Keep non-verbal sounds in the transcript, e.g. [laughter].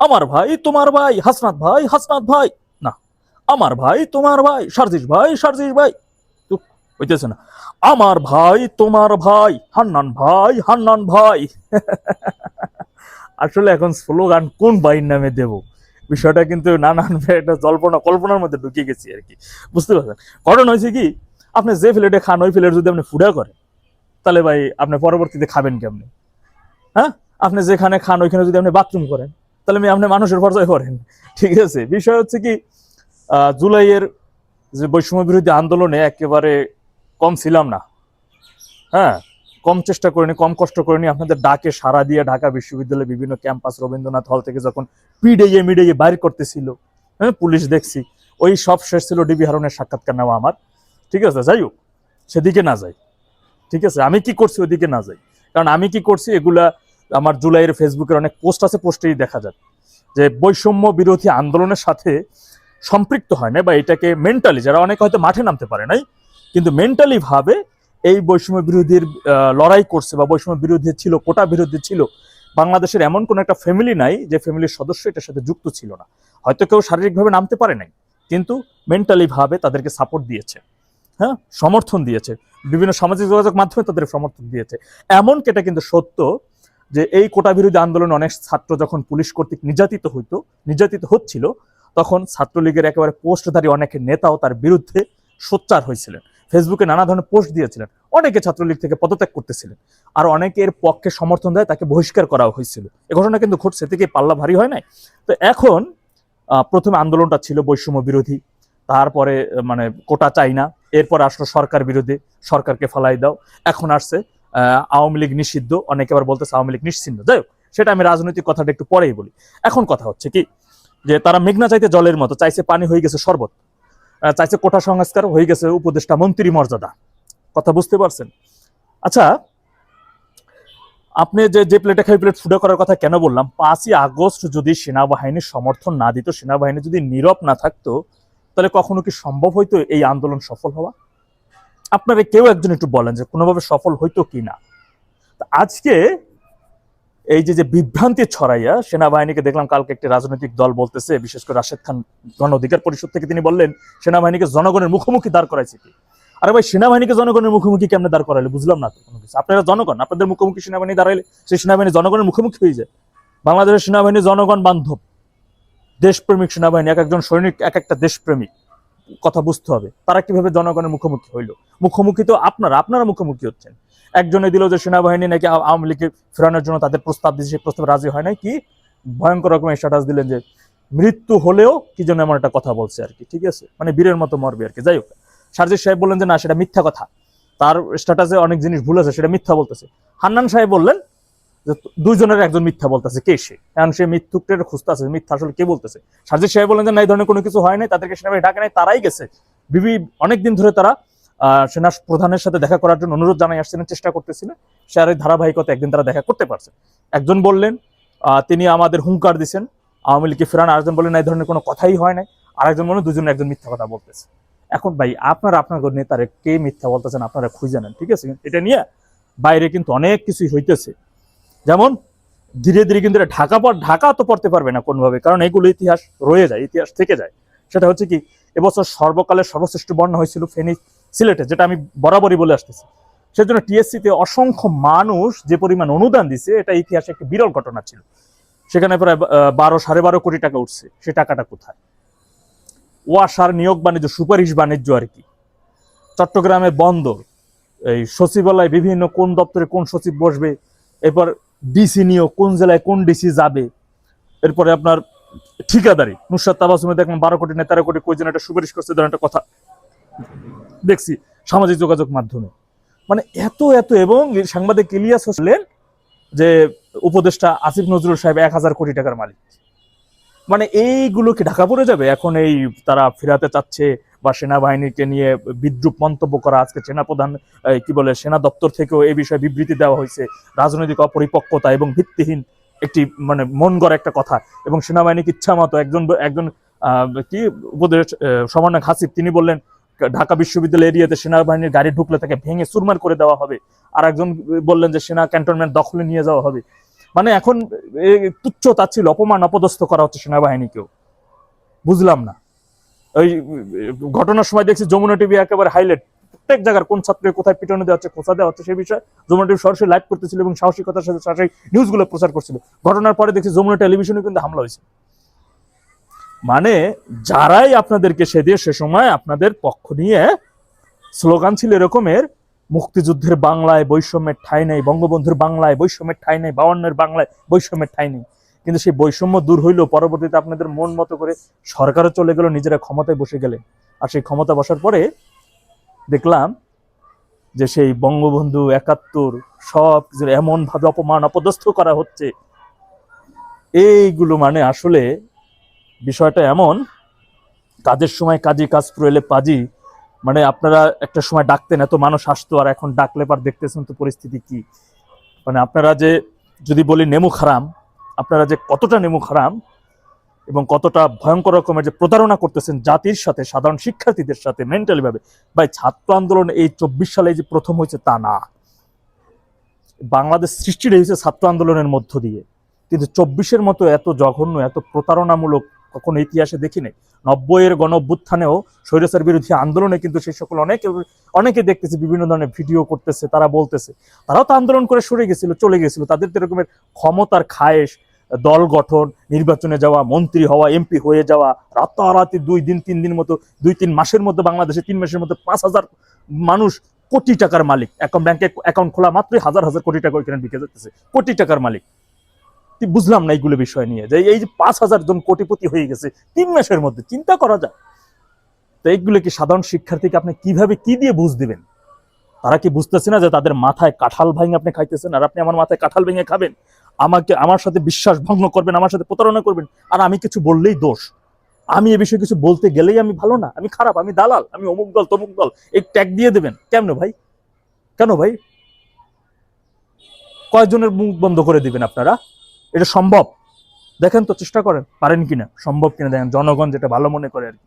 আমার ভাই, তোমার ভাই, হাসনাত ভাই হাসনাত ভাই। না, আমার ভাই, তোমার ভাই, সারজিস ভাই সারজিস ভাই। হইতেছে না। আমার ভাই, তোমার ভাই, হান্নান ভাই হান্নান ভাই। [laughs] আসলে এখন স্লোগান কোন ভাইয়ের নামে দেব? বিষয়টা কিন্তু নানান একটা জল্পনা, কল্পনার মধ্যে ঢুকে গেছি আর কি। বুঝতে পারছেন? ঘটনা হয়েছে কি, আপনি যে ফ্লেটে খান, ওই ফ্লেট যদি আপনি ফুডা করেন, তাহলে ভাই আপনি পরবর্তীতে খাবেন কেমনি? হ্যাঁ? আপনি যেখানে খান, ওইখানে যদি আপনি বাথরুম করেন। তাহলে আপনি মানুষের পর্যায়ে করেন ঠিক আছে? বিষয় হচ্ছে কি জুলাইয়ের যে বৈষম্য বিরোধী আন্দোলনে একেবারে কম ছিলাম না। হ্যাঁ? কম চেষ্টা করিনি, কম কষ্ট করিনি। আপনাদের ডাকে সারা দিয়ে ঢাকা বিশ্ববিদ্যালয়ের বিভিন্ন ক্যাম্পাস রবীন্দ্রনাথ হল থেকে যখন পিডিয়ে মিডিয়ে বাইর করতেছিল হ্যাঁ পুলিশ দেখছি। ওই সব শেষ ছিল ডিবি হারনের সাক্ষাৎকার নেওয়া আমার। ঠিক আছে? যাই হোক, সেদিকে না যাই। ঠিক আছে? আমি কি করছি ওদিকে না যাই? কারণ আমি কি করছি, এগুলা আমার জুলাইয়ের ফেসবুকের অনেক পোস্ট আছে, পোস্টেই দেখা যায় যে বৈষম্য বিরোধী আন্দোলনের সাথে সম্পৃক্ত হয় না বা এটাকে মেন্টালি যারা অনেকে হয়তো মাঠে নামতে পারে নাই, কিন্তু মেন্টালি ভাবে এই বৈষম্য বিরোধীর লড়াই করছে বা বৈষম্য বিরোধী ছিল, কোটা বিরোধী ছিল, বাংলাদেশের এমন কোন একটা ফ্যামিলি নাই যে ফ্যামিলির সদস্য এটার সাথে যুক্ত ছিল না। হয়তো কেউ শারীরিকভাবে নামতে পারে নাই, কিন্তু মেন্টালি ভাবে তাদেরকে সাপোর্ট দিয়েছে হ্যাঁ? সমর্থন দিয়েছে। বিভিন্ন সামাজিক যোগাযোগ মাধ্যমে তাদের সমর্থন দিয়েছে। এমন এটা কিন্তু সত্য যে এই কোটা বিরোধী আন্দোলনে অনেক ছাত্র যখন পুলিশ কর্তৃক নির্যাতিত হইতো, নির্যাতিত হচ্ছিল, তখন ছাত্রলীগের একেবারে পোস্টধারী অনেক নেতাও তার বিরুদ্ধে সোচ্চার হয়েছিলেন। ফেসবুকে নানা ধরনের পোস্ট দিয়েছিলেন। অনেকে ছাত্রলীগ থেকে পদত্যাগ করতেছিলেন। আর অনেকের পক্ষে সমর্থন দেয়, তাকে বহিষ্কার করা হয়েছিল। এ ঘটনা কিন্তু ঘটছে থেকে পাল্লা ভারী হয় নাই? তো এখন প্রথমে আন্দোলনটা ছিল বৈষম্য বিরোধী, তারপরে মানে কোটা চাই না, এরপর আসলো সরকার বিরোধী, সরকারকে ফালাই দাও, এখন আসছে আওয়ামী লীগ নিষিদ্ধ, অনেকে আবার বলতেছে আওয়ামী লীগ নিশ্চিন্ন। যাই হোক, সেটা আমি রাজনৈতিক কথাটা একটু পরেই বলি। এখন কথা হচ্ছে কি, যে তারা মেঘনা চাইতে জলের মতো, চাইছে পানি হয়ে গেছে শরবত চাইছে কোটা সংস্কার হয়ে গেছে উপদেষ্টা মন্ত্রী মর্যাদা। কথা বুঝতে পারছেন? আচ্ছা আপনি যে যে প্লেটে খাই প্লেট ফুডে করার কথা কেন বললাম? পাঁচই আগস্ট যদি সেনাবাহিনীর সমর্থন না দিত, সেনাবাহিনী যদি নীরব না থাকতো, তাহলে কখনো কি সম্ভব হইতো এই আন্দোলন সফল হওয়া? আপনারা কেউ একজন একটু বলেন যে কোনোভাবে সফল হইতো কি না। আজকে এই যে যে বিভ্রান্তি ছড়াইয়া সেনাবাহিনীকে দেখলাম কালকে একটি রাজনৈতিক দল বলতেছে, বিশেষ করে রাশেদ খান গণ অধিকার পরিষদ থেকে তিনি বললেন, সেনাবাহিনীকে জনগণের মুখোমুখি দাঁড় করাইছে কি? আরে ভাই, সেনাবাহিনীকে জনগণের মুখোমুখি কেমনে দাঁড় করাইলে? বুঝলাম না তো কোনো কিছু। আপনারা জনগণ, আপনাদের মুখোমুখি সেনাবাহিনী দাঁড়াইলে সেই সেনাবাহিনী জনগণের মুখোমুখি হয়ে যায়। বাংলাদেশের সেনাবাহিনী জনগণ বান্ধব দেশপ্রেমিক সেনাবাহিনী, এক একজন সৈনিক, এক একটা দেশপ্রেমিক। কথা বুঝতে হবে। তারা কীভাবে জনগণের মুখোমুখি হইল? মুখোমুখি তো আপনারা আপনারা মুখোমুখি হচ্ছেন। একজনে দিল যে সেনাবাহিনী নাকি আওয়ামী লীগকে ফেরানোর জন্য তাদের প্রস্তাব দিয়েছে, সেই প্রস্তাবে রাজি হয় নাই। কি? ভয়ঙ্কর রকমের স্ট্যাটাস দিলেন যে মৃত্যু হলেও কি যেন এমন একটা কথা বলছে আর কি, ঠিক আছে? মানে বীরের মতো মরবে আর কি। যাই হোক সারজিৎ সাহেব বললেন যে, না, সেটা মিথ্যা কথা। তার স্ট্যাটাসে অনেক জিনিস ভুল আছে, সেটা মিথ্যা বলতেছে। হান্নান সাহেব বললেন যে দুইজনের একজন মিথ্যা বলতেছে, কে সে? কারণ সে মিথ্যুকটের খুঁজতে আছে মিথ্যা আসলে কে বলতেছে? সারজিৎ সাহেব বললেন যে, না, এই ধরনের কোনো কিছু হয় নাই, তাদেরকে সেনাবাহিনী ডাকে নাই, তারাই গেছে। বিভি অনেকদিন ধরে তারা সেনা প্রধানের সাথে দেখা করার জন্য অনুরোধ জানাই আসছিলেন, চেষ্টা করতেছিলেন, সে আর ধারাবাহিকতা একদিন তারা দেখা করতে পারছে। একজন বললেন তিনি আমাদের হুঙ্কার দিছেন, আওয়ামী লীগকে ফেরান। আরেকজন বললেন এই ধরনের কোনো কথাই হয় নাই। আরেকজন বললেন দুজন একজন মিথ্যা কথা বলতেছে। এখন ভাই, আপনারা, আপনার নেতারে কে মিথ্যা বলতেছেন, আপনারা খুঁজে নেন, ঠিক আছে? এটা নিয়ে বাইরে কিন্তু অনেক কিছুই হইতেছে। যেমন ধীরে ধীরে কিন্তু এটা ঢাকা পর ঢাকা তো পড়তে পারবে না কোনোভাবে, কারণ এগুলো ইতিহাস রয়ে যায়, ইতিহাস থেকে যায়। সেটা হচ্ছে কি, এবছর সর্বকালের সর্বশ্রেষ্ঠ বর্ণনা হয়েছিল ফেনী সিলেটে, যেটা আমি বরাবরই বলে আসতেছি। সেজন্য টিএসসিতে অসংখ্য মানুষ যে পরিমাণ অনুদান দিছে, এটা ইতিহাসে একটি বিরল ঘটনা ছিল। সেখানে প্রায় বারো, সাড়ে বারো কোটি টাকা উঠছে, সে টাকাটা কোথায়? ওয়াসার নিয়োগ বাণিজ্য সুপারিশ বাণিজ্য আর কি। চট্টগ্রামের বন্দর, এই সচিবালয় বিভিন্ন কোন দপ্তরে কোন সচিব বসবে, এরপর ডিসি নিয়োগ, কোন জেলায় কোন ডিসি যাবে? এরপরে আপনার ঠিকাদারি, নুসরাত তাবাসুমে দেখলাম বারো কোটি না তেরো কোটি কয়জন একটা সুপারিশ করছে, ধরেন একটা কথা। দেখছি, সামাজিক যোগাযোগ মাধ্যমে। মানে এত এত, এবং সাংবাদিক ইলিয়াস হোসেন যে উপদেষ্টা আসিফ নজরুল সাহেব এক হাজার কোটি টাকার মালিক। মানে এইগুলো কি ঢাকা পড়ে যাবে? এখন এই তারা ফেরাতে চাচ্ছে বা সেনাবাহিনীকে নিয়ে বিদ্রুপ মন্তব্য করা আজকে সেনাপ্রধান কি বলে সেনা দপ্তর থেকেও এই বিষয়ে বিবৃতি দেওয়া হয়েছে। রাজনৈতিক অপরিপক্কতা এবং ভিত্তিহীন একটি মানে মন একটা কথা। এবং সেনাবাহিনীকে ইচ্ছা মতো একজন একজন কি উপদেশ আহ, সমন্বয়ক হাসিব তিনি বললেন ঢাকা বিশ্ববিদ্যালয় এরিয়াতে সেনাবাহিনীর গাড়ি ঢুকলে তাকে ভেঙে চুরমার করে দেওয়া হবে। আর একজন বললেন যে সেনা ক্যান্টনমেন্ট দখলে নিয়ে যাওয়া হবে। মানে এখন তুচ্ছ তাচ্ছিল অপমান অপদস্থ করা হচ্ছে সেনাবাহিনীকেও। বুঝলাম না। ওই, ঘটনার সময় দেখছি যমুনা টিভি একেবারে হাইলাইট প্রত্যেক জায়গার কোন ছাত্রকে কোথায় পিটনে দেওয়া হচ্ছে, খোঁচা দেওয়া হচ্ছে, সেই বিষয়ে যমুনা টিভি সরাসরি লাইভ করতেছিল এবং সাহসিকতার সাথে সরাসরি নিউজগুলো প্রচার করছিল। ঘটনার পরে দেখছি যমুনা টেলিভিশনে কিন্তু হামলা হয়েছে। মানে যারাই আপনাদেরকে সে দিয়ে সে সময় আপনাদের পক্ষ নিয়ে স্লোগান ছিল এরকমের মুক্তিযুদ্ধের বাংলায় বৈষম্যের ঠাঁই নেই, বঙ্গবন্ধুর বাংলায় বৈষম্যের ঠাঁই নেই, বাউন্নের বাংলায় বৈষম্যের ঠাঁই নেই। কিন্তু সেই বৈষম্য দূর হইলেও পরবর্তীতে আপনাদের মন মতো করে সরকারও চলে গেল, নিজেরা ক্ষমতায় বসে গেলে। আর সেই ক্ষমতা বসার পরে দেখলাম যে সেই বঙ্গবন্ধু একাত্তর সব কিছু এমন ভাবে অপমান অপদস্থ করা হচ্ছে। এইগুলো মানে আসলে বিষয়টা এমন, কাজের সময় কাজী কাজ প্রয়েলে পাজি। মানে আপনারা একটা সময় ডাকতেন, এত মানুষ আসতো আর এখন ডাকলে পার দেখতেছেন তো পরিস্থিতি কি। মানে আপনারা যে যদি বলি নেমু খারাম আপনারা যে কতটা নেমু খারাম এবং কতটা ভয়ঙ্কর রকমের যে প্রতারণা করতেছেন জাতির সাথে, সাধারণ শিক্ষার্থীদের সাথে মেন্টালি ভাবে, ভাই ছাত্র আন্দোলন এই চব্বিশ সালে যে প্রথম হয়েছে তা না। বাংলাদেশ সৃষ্টিটা হয়েছে ছাত্র আন্দোলনের মধ্য দিয়ে। কিন্তু চব্বিশের মতো এত জঘন্য, এত প্রতারণামূলক কখনো ইতিহাসে দেখি নাই নব্বইয়ের গণ অভ্যুত্থানেও স্বৈরাচার বিরোধী আন্দোলনে কিন্তু সেই সকল অনেকে অনেকে দেখতেছে বিভিন্ন ধরনের ভিডিও করতেছে, তারা বলতেছে, তারাও তো আন্দোলন করে সরে গেছিল, চলে গেছিল, তাদের তো এরকমের ক্ষমতার খায়েশ দল গঠন, নির্বাচনে যাওয়া, মন্ত্রী হওয়া, এমপি হয়ে যাওয়া, রাতারাতি দুই দিন, তিন দিন মতো, দুই তিন মাসের মধ্যে বাংলাদেশে, তিন মাসের মধ্যে পাঁচ হাজার মানুষ কোটি টাকার মালিক। এখন ব্যাংকে অ্যাকাউন্ট খোলা মাত্রই হাজার হাজার কোটি টাকা ওইখানে বিকে যাচ্ছে কোটি টাকার মালিক। বুঝলাম না এইগুলো বিষয় নিয়ে, যে এই যে পাঁচ হাজার জন কোটিপতি হয়ে গেছে, তিন মাসের মধ্যে, চিন্তা করা যায়। তো এইগুলো কি সাধারণ শিক্ষার্থীকে আপনি কীভাবে কি দিয়ে বুঝ দিবেন? তারা কি বুঝতেছে না যে তাদের মাথায় কাঁঠাল ভাঙে আপনি খাইতেছেন, আর আপনি আমার মাথায় কাঁঠাল ভেঙে খাবেন? আমাকে, আমার সাথে বিশ্বাস ভঙ্গ করবেন, আমার সাথে প্রতারণা করবেন, আর আমি কিছু বললেই দোষ। আমি এ বিষয়ে কিছু বলতে গেলেই আমি ভালো না, আমি খারাপ, আমি দালাল, আমি অমুক দল, তমুক দল। এই ট্যাগ দিয়ে দেবেন। কেমন ভাই? কেন ভাই? কয়েকজনের মুখ বন্ধ করে দিবেন আপনারা? এটা সম্ভব? দেখেন তো চেষ্টা করেন, পারেন কিনা? সম্ভব কিনা? দেখেন, জনগণ যেটা ভালো মনে করে আর কি।